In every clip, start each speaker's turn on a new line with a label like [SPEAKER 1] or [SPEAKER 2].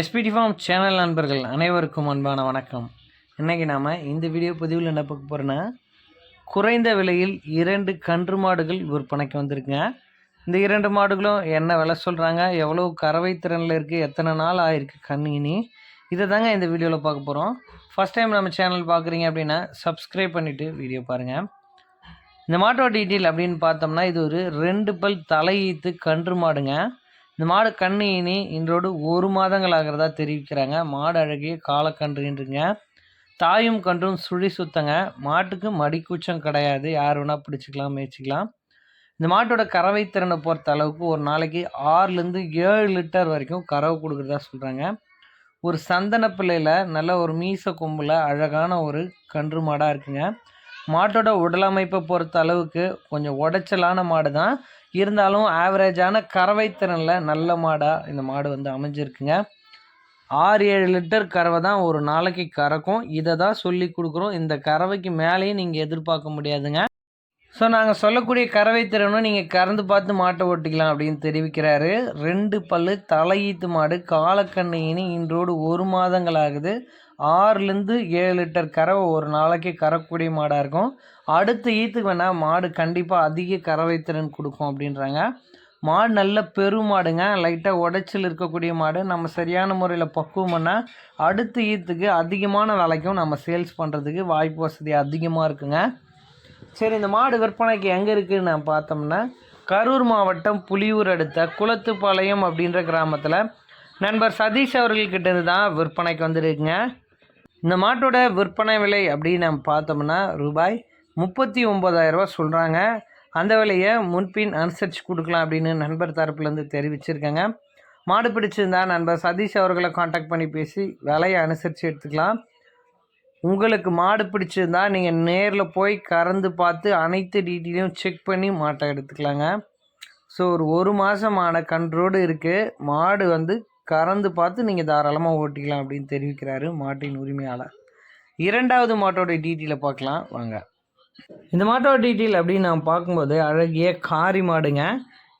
[SPEAKER 1] SPD form channel நண்பர்கள் அனைவருக்கும் அன்பான வணக்கம். இன்றைக்கி நாம் இந்த வீடியோ பதிவில் என்ன பார்க்க போகிறோன்னா குறைந்த விலையில் இரண்டு கன்று மாடுகள் விற்பனைக்கு வந்திருக்குங்க. இந்த இரண்டு மாடுகளும் என்ன விலை சொல்கிறாங்க எவ்வளோ கறவை திறனில் இருக்குது எத்தனை நாள் ஆயிருக்கு கண்ணினி இதை தாங்க இந்த வீடியோவில் பார்க்க போகிறோம் ஃபஸ்ட் டைம் நம்ம சேனல் பார்க்குறீங்க அப்படின்னா சப்ஸ்கிரைப் பண்ணிவிட்டு வீடியோ பாருங்கள் இந்த மாட்டோட டீட்டெயில் அப்படின்னு பார்த்தோம்னா இது ஒரு ரெண்டு பல் தலையீத்து கன்று மாடுங்க. இந்த மாடு கண்ணு இனி இன்றோடு ஒரு மாதங்கள் ஆகிறதா தெரிவிக்கிறாங்க. மாடு அழகிய காலக்கன்றுன்றீங்க. தாயும் கன்றும் சுழி சுத்தங்க. மாட்டுக்கு மடிக்கூச்சம் கிடையாது. யார் வேணால் பிடிச்சிக்கலாம் மேய்ச்சிக்கலாம். இந்த மாட்டோட கறவை திறனை பொறுத்த அளவுக்கு ஒரு நாளைக்கு ஆறுலேருந்து ஏழு லிட்டர் வரைக்கும் கறவை கொடுக்குறதா சொல்கிறாங்க ஒரு சந்தன பிள்ளையில் நல்ல ஒரு மீச கொம்பில் அழகான ஒரு கன்று மாடாக இருக்குங்க. மாட்டோட உடலமைப்பை பொறுத்த அளவுக்கு கொஞ்சம் உடைச்சலான மாடு தான் இருந்தாலும் ஆவரேஜான கறவை திறனில் நல்ல மாடாக இந்த மாடு வந்து அமைஞ்சிருக்குங்க. ஆறு ஏழு லிட்டர் கறவை தான் ஒரு நாளைக்கு கறக்கும். இதை தான் சொல்லி கொடுக்குறோம். இந்த கறவைக்கு மேலேயும் நீங்கள் எதிர்பார்க்க முடியாதுங்க. ஸோ நாங்கள் சொல்லக்கூடிய கறவை திறனும் நீங்கள் கறந்து பார்த்து மாட்டை ஓட்டிக்கலாம் அப்படின்னு தெரிவிக்கிறாரு. ரெண்டு பல்லு தலையீத்து மாடு காலக்கண்ணையினி இன்றோடு ஒரு மாதங்கள் ஆகுது. ஆறுலேருந்து ஏழு லிட்டர் கறவை ஒரு நாளைக்கு கறக்கூடிய மாடாக இருக்கும். அடுத்த ஈத்துக்கு வேணால் மாடு கண்டிப்பாக அதிக கறவை திறன் கொடுக்கும் அப்படின்றாங்க. மாடு நல்ல பெருமாடுங்க லைட்டாக உடைச்சல் இருக்கக்கூடிய மாடு. நம்ம சரியான முறையில் பக்குவம் பண்ணால் அடுத்த ஈத்துக்கு அதிகமான விலைக்கும் நம்ம சேல்ஸ் பண்ணுறதுக்கு வாய்ப்பு வசதி அதிகமாக இருக்குங்க. சரி இந்த மாடு விற்பனைக்கு எங்கே இருக்குதுன்னு நான் பார்த்தோம்னா கரூர் மாவட்டம் புலியூர் அடுத்த குளத்துப்பாளையம் அப்படின்ற கிராமத்தில் நண்பர் சதீஷ் அவர்கள்கிட்டருந்து தான் விற்பனைக்கு வந்துருக்குங்க. இந்த மாட்டோட விற்பனை விலை அப்படின்னு நம்ம பார்த்தோம்னா ரூபாய் முப்பத்தி ஒம்பதாயிரரூபா சொல்கிறாங்க அந்த விலையை முன்பின் அனுசரித்து கொடுக்கலாம் அப்படின்னு நண்பர் தரப்புலேருந்து தெரிவிச்சிருக்கேங்க. மாடு பிடிச்சிருந்தா நண்பர் சதீஷ் அவர்களை காண்டாக்ட் பண்ணி பேசி விலையை அனுசரித்து எடுத்துக்கலாம். உங்களுக்கு மாடு பிடிச்சிருந்தா நீங்கள் நேரில் போய் கறந்து பார்த்து அனைத்து டீட்டெயிலையும் செக் பண்ணி மாட்டை எடுத்துக்கலாங்க. ஸோ ஒரு ஒரு மாதமான கன்றோடு இருக்குது மாடு வந்து கறந்து பார்த்து நீங்கள் தாராளமாக ஓட்டிக்கலாம் அப்படின்னு தெரிவிக்கிறாரு மாட்டின் உரிமையாளர். இரண்டாவது மாட்டோட டீட்டெயிலை பார்க்கலாம். வாங்க. இந்த மாட்டோட டீட்டெயில் அப்படின்னு நான் பார்க்கும்போது அழகிய காரி மாடுங்க.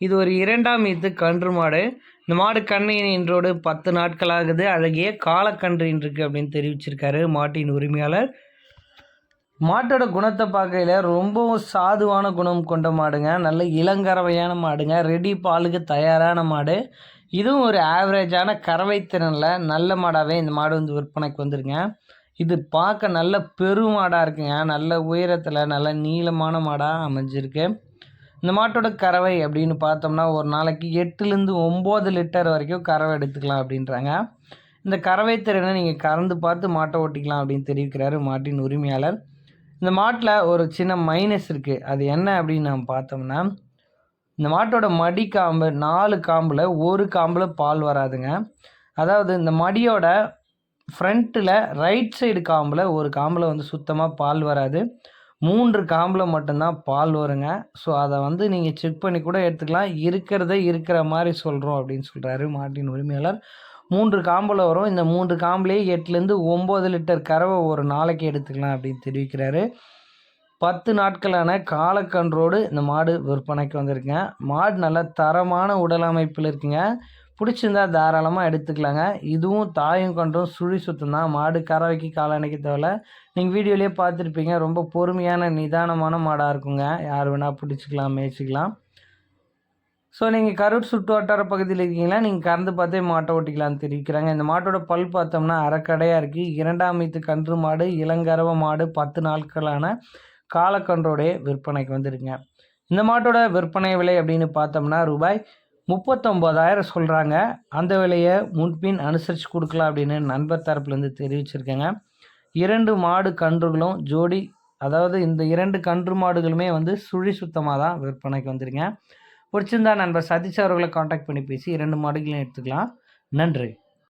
[SPEAKER 1] இது ஒரு இரண்டாம் ஈத்து கன்று மாடு. இந்த மாடு கண்ணு இன்றோடு பத்து நாட்கள் ஆகுது அழகிய காலக்கன்று இருக்கு அப்படின்னு தெரிவிச்சிருக்காரு மாட்டின் உரிமையாளர். மாட்டோட குணத்தை பார்க்கையில் ரொம்பவும் சாதுவான குணம் கொண்ட மாடுங்க. நல்ல இளங்கறவையான மாடுங்க. ரெடி பாலுக்கு தயாரான மாடு. இதுவும் ஒரு ஆவரேஜான கறவை திறனில் நல்ல மாடாகவே இந்த மாடு வந்து விற்பனைக்கு வந்துருங்க இது பார்க்க நல்ல பெருமாடாக இருக்குங்க. நல்ல உயரத்தில் நல்ல நீளமான மாடாக அமைஞ்சிருக்கு. இந்த மாட்டோட கறவை அப்படின்னு பார்த்தோம்னா ஒரு நாளைக்கு எட்டுலேருந்து ஒம்பது லிட்டர் வரைக்கும் கறவை எடுத்துக்கலாம் அப்படின்றாங்க. இந்த கறவை திறனை நீங்கள் கறந்து பார்த்து மாட்டை ஓட்டிக்கலாம் அப்படின்னு தெரிவிக்கிறாரு மாட்டின் உரிமையாளர். இந்த மாட்டில் ஒரு சின்ன மைனஸ் இருக்குது அது என்ன அப்படின்னு நம்ம பார்த்தோம்னா இந்த மாட்டோட மடி காம்பு நாலு காம்பில் ஒரு காம்பில் பால் வராதுங்க. அதாவது இந்த மடியோட ஃப்ரண்ட்டில் ரைட் சைடு காம்பில் ஒரு காம்பில் வந்து சுத்தமாக பால் வராது. மூன்று காம்பில் மட்டும்தான் பால் வருங்க. ஸோ அதை வந்து நீங்கள் செக் பண்ணி கூட எடுத்துக்கலாம். இருக்கிறத இருக்கிற மாதிரி சொல்கிறோம் அப்படின்னு சொல்கிறாரு மாட்டின் உரிமையாளர். மூன்று காம்பில் வரும். இந்த மூன்று காம்புலேயே எட்டுலேருந்து ஒம்பது லிட்டர் கறவை ஒரு நாளைக்கு எடுத்துக்கலாம் அப்படின்னு தெரிவிக்கிறாரு. பத்து நாட்களான காலக்கன்றோடு இந்த மாடு விற்பனைக்கு வந்திருக்குங்க. மாடு நல்ல தரமான உடல் அமைப்பில் இருக்குங்க. பிடிச்சிருந்தா தாராளமாக எடுத்துக்கலாங்க. இதுவும் தாயும் கன்றும் சுழி சுத்தம் தான். மாடு கறவைக்கு காலணைக்கு தேவையில்ல. நீங்கள் வீடியோலேயே பார்த்துருப்பீங்க. ரொம்ப பொறுமையான நிதானமான மாடாக இருக்குங்க. யார் வேணால் பிடிச்சிக்கலாம் மேய்ச்சிக்கலாம். ஸோ நீங்கள் கரூர் சுற்று வட்டார பகுதியில் இருக்கீங்களா? நீங்கள் கறந்து பார்த்தே மாட்டை ஓட்டிக்கலாம்னு தெரிவிக்கிறாங்க. இந்த மாட்டோட பல் பார்த்தோம்னா அரைக்கடையாக இருக்குது இரண்டாம் மீத்து கன்று மாடு இளங்கரவ மாடு பத்து நாட்களான காலக்கன்றோடைய விற்பனைக்கு வந்துருங்க இந்த மாட்டோட விற்பனை விலை அப்படின்னு பார்த்தோம்னா ரூபாய் முப்பத்தொம்போதாயிரம் சொல்கிறாங்க அந்த விலையை முன்பின் அனுசரித்து கொடுக்கலாம் அப்படின்னு நண்பர் தரப்புலேருந்து தெரிவிச்சிருக்கேங்க. இரண்டு மாடு கன்றுகளும் ஜோடி அதாவது இந்த இரண்டு கன்று மாடுகளுமே வந்து சுழி சுத்தமாக தான் விற்பனைக்கு வந்துருங்க பிடிச்சிருந்தா நண்பர் சதீஷ் அவர்களை காண்டாக்ட் பண்ணி பேசி இரண்டு மாடுகளையும் எடுத்துக்கலாம். நன்றி.